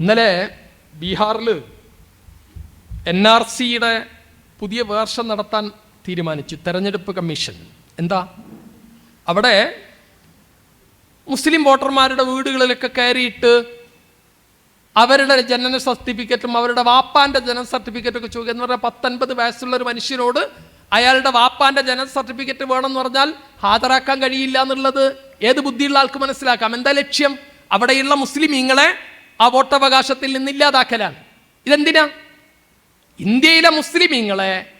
ഇന്നലെ ബീഹാറിൽ N R സിയുടെ പുതിയ വേർഷൻ നടത്താൻ തീരുമാനിച്ചു തെരഞ്ഞെടുപ്പ് കമ്മീഷൻ. എന്താ? അവിടെ മുസ്ലിം വോട്ടർമാരുടെ വീടുകളിലൊക്കെ കയറിയിട്ട് അവരുടെ ജനന സർട്ടിഫിക്കറ്റും അവരുടെ വാപ്പാന്റെ ജനന സർട്ടിഫിക്കറ്റും ഒക്കെ ചോദിക്കുക. എന്ന് പറഞ്ഞാൽ പത്തൊൻപത് വയസ്സുള്ള ഒരു മനുഷ്യനോട് അയാളുടെ വാപ്പാന്റെ ജനന സർട്ടിഫിക്കറ്റ് വേണമെന്ന് പറഞ്ഞാൽ ഹാജരാക്കാൻ കഴിയില്ല എന്നുള്ളത് ഏത് ബുദ്ധിയുള്ള ആൾക്ക് മനസ്സിലാക്കാം. എന്താ ലക്ഷ്യം? അവിടെയുള്ള മുസ്ലിമീങ്ങളെ ആ വോട്ടവകാശത്തിൽ നിന്ന് ഇല്ലാതാക്കലാണ്. ഇതെന്തിനാ? ഇന്ത്യയിലെ മുസ്ലിമീങ്ങളെ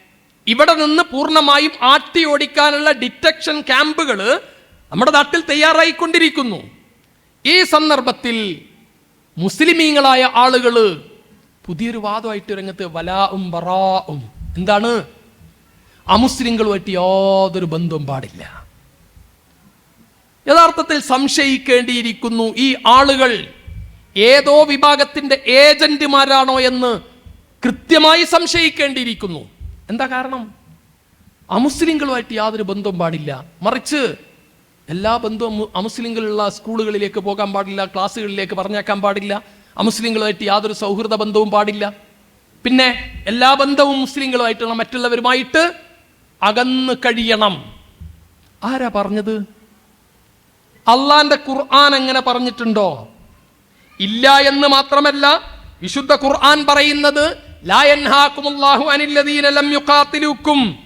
ഇവിടെ നിന്ന് പൂർണമായും ആട്ടി ഓടിക്കാനുള്ള ഡിറ്റക്ഷൻ ക്യാമ്പുകൾ നമ്മുടെ നാട്ടിൽ തയ്യാറായിക്കൊണ്ടിരിക്കുന്നു. ഈ സന്ദർഭത്തിൽ മുസ്ലിമീങ്ങളായ ആളുകൾ പുതിയൊരു വാദമായിട്ട് രംഗത്ത് വലാവും വറാവും എന്താണ്? അമുസ്ലിങ്ങളുമായിട്ട് യാതൊരു ബന്ധവും പാടില്ല. യഥാർത്ഥത്തിൽ സംശയിക്കേണ്ടിയിരിക്കുന്നു ഈ ആളുകൾ. ഏതോ വിഭാഗത്തിന്റെ ഏജന്റുമാരാണോ എന്ന് കൃത്യമായി സംശയിക്കേണ്ടിയിരിക്കുന്നു. എന്താ കാരണം? അമുസ്ലിങ്ങളുമായിട്ട് യാതൊരു ബന്ധവും പാടില്ല. മറിച്ച് എല്ലാ ബന്ധവും അമുസ്ലിങ്ങളുള്ള സ്കൂളുകളിലേക്ക് പോകാൻ പാടില്ല ക്ലാസ്സുകളിലേക്ക് പറഞ്ഞേക്കാൻ പാടില്ല അമുസ്ലിങ്ങളുമായിട്ട് യാതൊരു സൗഹൃദ ബന്ധവും പാടില്ല. പിന്നെ എല്ലാ ബന്ധവും മുസ്ലിങ്ങളുമായിട്ടുള്ള മറ്റുള്ളവരുമായിട്ട് അകന്നു കഴിയണം. ആരാ പറഞ്ഞത്? അള്ളാന്റെ ഖുർആൻ എങ്ങനെ പറഞ്ഞിട്ടുണ്ടോ? ഇല്ല എന്ന് മാത്രമല്ല വിശുദ്ധ ഖുർആൻ പറയുന്നത് ലാ യൻഹാകുമുല്ലാഹു അനില്ലദീന ലം യുഖാതിലൂക്കും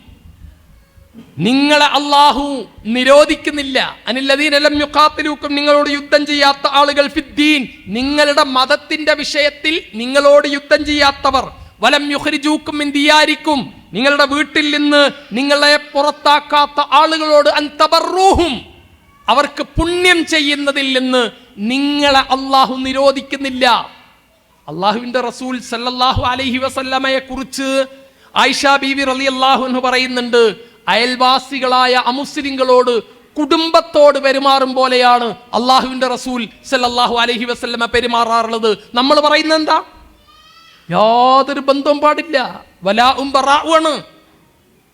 നിങ്ങളെ അള്ളാഹു നിരോധിക്കുന്നില്ല. അനില്ലദീന ലം യുഖാതിലൂക്കും നിങ്ങളോട് യുദ്ധം ചെയ്യാത്ത ആളുകൾ ഫിദ്ദീൻ. നിങ്ങളുടെ മതത്തിന്റെ വിഷയത്തിൽ നിങ്ങളോട് യുദ്ധം ചെയ്യാത്തവർ. വലം യുഹരിജൂക്കും ഇന്തിയാരിക്കും നിങ്ങളുടെ വീട്ടിൽ നിന്ന് നിങ്ങളെ പുറത്താക്കാത്ത ആളുകളോട് അന്തബറൂഹും അവർക്ക് പുണ്യം ചെയ്യുന്നതിൽ നിന്ന് നിങ്ങളെ അള്ളാഹു നിരോധിക്കുന്നില്ല. അള്ളാഹുവിന്റെ റസൂൽ സല്ലല്ലാഹു അലൈഹി വസല്ലമയെ കുറിച്ച് ആയിഷ ബീവി റലി അള്ളാഹു എന്ന് പറയുന്നുണ്ട് അയൽവാസികളായ അമുസ്ലിങ്ങളോട് കുടുംബത്തോട് പെരുമാറും പോലെയാണ് അള്ളാഹുവിന്റെ റസൂൽ സല്ലല്ലാഹു അലൈഹി വസല്ലമ പെരുമാറാറുള്ളത്. നമ്മൾ പറയുന്നത് എന്താ? യാതൊരു ബന്ധവും പാടില്ല. വലാവും ബറാവുമാണ്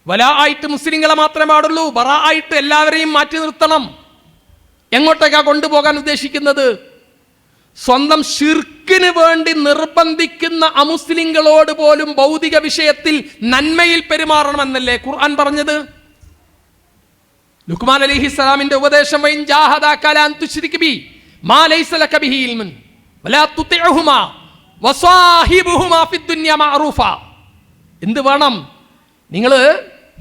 വലാ ആയിട്ട് മുസ്ലിങ്ങളെ മാത്രമേ പാടുള്ളൂ. ബറ ആയിട്ട് എല്ലാവരെയും മാറ്റി നിർത്തണം. എങ്ങോട്ടേക്കാ കൊണ്ടുപോകാൻ ഉദ്ദേശിക്കുന്നത്? സ്വന്തം ഷിർക്കിന് വേണ്ടി നിർബന്ധിക്കുന്ന അമുസ്ലിങ്ങളോട് പോലും ഭൗതിക വിഷയത്തിൽ നന്മയിൽ പെരുമാറണമെന്നല്ലേ ഖുർആൻ പറഞ്ഞത്? ലുക്മാൻ അലിഹി സ്വലാമിന്റെ ഉപദേശം എന്ത് വേണം? നിങ്ങൾ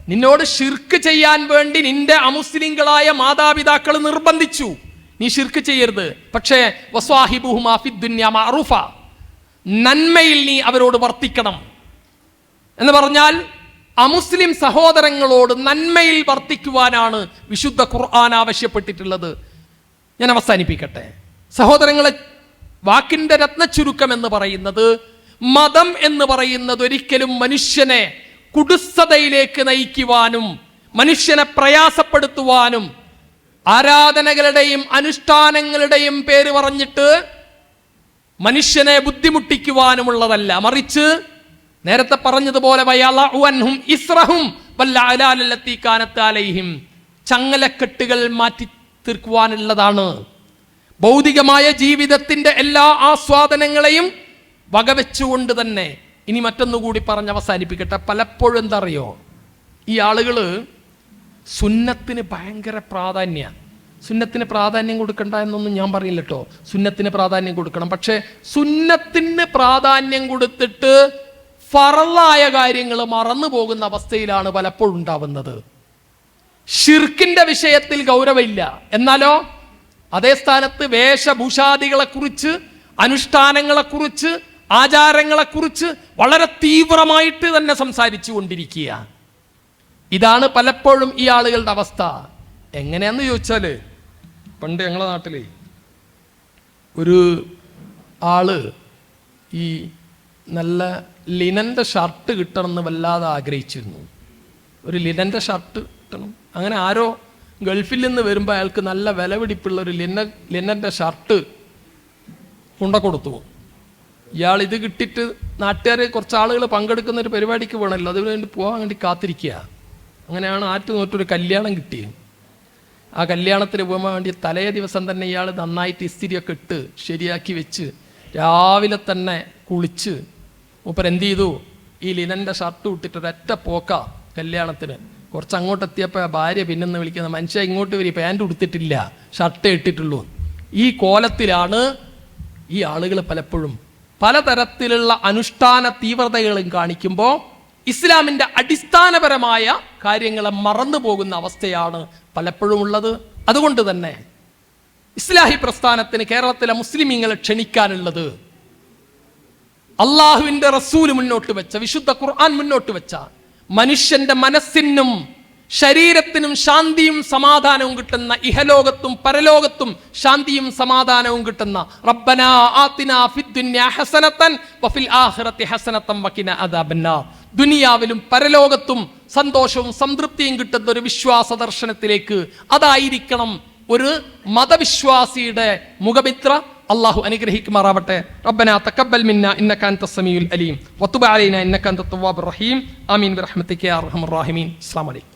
നിന്നോട് ഷിർക്ക് ചെയ്യാൻ വേണ്ടി നിന്റെ അമുസ്ലിങ്ങളായ മാതാപിതാക്കൾ നിർബന്ധിച്ചു. നീ ഷിർക്ക് ചെയ്യരുത്. പക്ഷേ നന്മയിൽ നീ അവരോട് വർത്തിക്കണം. എന്ന് പറഞ്ഞാൽ അമുസ്ലിം സഹോദരങ്ങളോട് നന്മയിൽ വർത്തിക്കുവാനാണ് വിശുദ്ധ ഖുർആൻ ആവശ്യപ്പെട്ടിട്ടുള്ളത്. ഞാൻ അവസാനിപ്പിക്കട്ടെ. സഹോദരങ്ങളെ വാക്കിന്റെ രത്നച്ചുരുക്കം എന്ന് പറയുന്നത് മതം എന്ന് പറയുന്നത് ഒരിക്കലും മനുഷ്യനെ കുടുസ്സതയിലേക്ക് നയിക്കുവാനും മനുഷ്യനെ പ്രയാസപ്പെടുത്തുവാനും ആരാധനകളുടെയും അനുഷ്ഠാനങ്ങളുടെയും പേര് പറഞ്ഞിട്ട് മനുഷ്യനെ ബുദ്ധിമുട്ടിക്കുവാനുമുള്ളതല്ല. മറിച്ച് നേരത്തെ പറഞ്ഞതുപോലെ അലൈഹിം. ചങ്ങലക്കെട്ടുകൾ മാറ്റി തീർക്കുവാനുള്ളതാണ്. ഭൗതികമായ ജീവിതത്തിന്റെ എല്ലാ ആസ്വാദനങ്ങളെയും വകവെച്ചുകൊണ്ട് തന്നെ ഇനി മറ്റൊന്നുകൂടി പറഞ്ഞ് അവസാനിപ്പിക്കട്ടെ പലപ്പോഴും എന്തറിയോ? ഈ ആളുകൾ സുന്നത്തിന് ഭയങ്കര പ്രാധാന്യ സുന്നത്തിന് പ്രാധാന്യം കൊടുക്കണ്ട എന്നൊന്നും ഞാൻ പറയില്ല കേട്ടോ സുന്നത്തിന് പ്രാധാന്യം കൊടുക്കണം. പക്ഷേ സുന്നത്തിന് പ്രാധാന്യം കൊടുത്തിട്ട് ഫറലായ കാര്യങ്ങൾ മറന്നു പോകുന്ന അവസ്ഥയിലാണ് പലപ്പോഴും ഉണ്ടാവുന്നത്. ഷിർക്കിന്റെ വിഷയത്തിൽ ഗൗരവമില്ല. എന്നാലോ? അതേ സ്ഥാനത്ത് വേഷഭൂഷാദികളെക്കുറിച്ച് അനുഷ്ഠാനങ്ങളെക്കുറിച്ച് ആചാരങ്ങളെക്കുറിച്ച് വളരെ തീവ്രമായിട്ട് തന്നെ സംസാരിച്ചു കൊണ്ടിരിക്കുക ഇതാണ് പലപ്പോഴും ഈ ആളുകളുടെ അവസ്ഥ. എങ്ങനെയാന്ന് ചോദിച്ചാൽ പണ്ട് ഞങ്ങളെ നാട്ടിൽ ഒരു ആൾ ഈ നല്ല ലിനന്റെ ഷർട്ട് കിട്ടണമെന്ന് വല്ലാതെ ആഗ്രഹിച്ചിരുന്നു. ഒരു ലിനന്റെ ഷർട്ട് കിട്ടണം. അങ്ങനെ ആരോ ഗൾഫിൽ നിന്ന് വരുമ്പോൾ അയാൾക്ക് നല്ല വിലപിടിപ്പുള്ള ഒരു ലിന ലിനന്റെ ഷർട്ട് കൊണ്ട കൊടുത്തു ഇയാൾ ഇത് കിട്ടിയിട്ട് നാട്ടുകാർ കുറച്ച് ആളുകൾ പങ്കെടുക്കുന്ന ഒരു പരിപാടിക്ക് പോകണമല്ലോ അതിന് വേണ്ടി പോകാൻ വേണ്ടി കാത്തിരിക്കുക. അങ്ങനെയാണ് ആറ്റു നോറ്റൊരു കല്യാണം കിട്ടിയത്. ആ കല്യാണത്തിന് പോകാൻ വേണ്ടി തലേ ദിവസം തന്നെ ഇയാൾ നന്നായിട്ട് ഇസ്തിരിയൊക്കെ ഇട്ട് ശരിയാക്കി വെച്ച് രാവിലെ തന്നെ കുളിച്ച് മൂപ്പർ എന്ത് ചെയ്തു? ഈ ലിനന്റെ ഷർട്ട് ഇട്ടിട്ട് ഒരൊറ്റ പോക്ക കല്യാണത്തിന്. കുറച്ച് അങ്ങോട്ട് എത്തിയപ്പോൾ ഭാര്യ പിന്നെന്ന് വിളിക്കുന്ന മനുഷ്യ ഇങ്ങോട്ട് വരി പാന്റ് ഉടുത്തിട്ടില്ല ഷർട്ട് ഇട്ടിട്ടുള്ളൂ. ഈ കോലത്തിലാണ് ഈ ആളുകൾ പലപ്പോഴും പലതരത്തിലുള്ള അനുഷ്ഠാന തീവ്രതകളും കാണിക്കുമ്പോൾ ഇസ്ലാമിന്റെ അടിസ്ഥാനപരമായ കാര്യങ്ങളെ മറന്നു പോകുന്ന അവസ്ഥയാണ് പലപ്പോഴും ഉള്ളത്. അതുകൊണ്ട് തന്നെ ഇസ്ലാഹി പ്രസ്ഥാനത്തിന് കേരളത്തിലെ മുസ്ലിമീങ്ങളെ ക്ഷണിക്കാനുള്ളത് അള്ളാഹുവിന്റെ റസൂൽ മുന്നോട്ട് വെച്ച വിശുദ്ധ ഖുർആൻ മുന്നോട്ട് വെച്ച മനുഷ്യന്റെ മനസ്സിനും ശരീരത്തിനും ശാന്തിയും സമാധാനവും കിട്ടുന്ന ഇഹലോകത്തും പരലോകത്തും ശാന്തിയും സമാധാനവും കിട്ടുന്ന റബ്ബനാ ആതിനാ ഫിദ്ദുന്യാ ഹസനത്തൻ വഫിൽ ആഖിറത്തി ഹസനത്തൻ വഖിന അദാബന്ന ദുനിയാവിലും പരലോകത്തും സന്തോഷവും സംതൃപ്തിയും കിട്ടുന്ന ഒരു വിശ്വാസ ദർശനത്തിലേക്ക് അതായിരിക്കണം ഒരു മതവിശ്വാസിയുടെ മുഖമിത്ര. അള്ളാഹു അനുഗ്രഹിക്കുമാറാവട്ടെ. റബ്ബന തക്കബൽ മിന്ന ഇന്നക തസ്സമിയുൽ അലീം. വത്തുബ അലീന ഇന്നക അൻത റഹീം. ആമീൻ. ബിറഹ്മതിക യാ അർഹമർ റഹീമീൻ. അസ്സലാമു അലൈക്കും.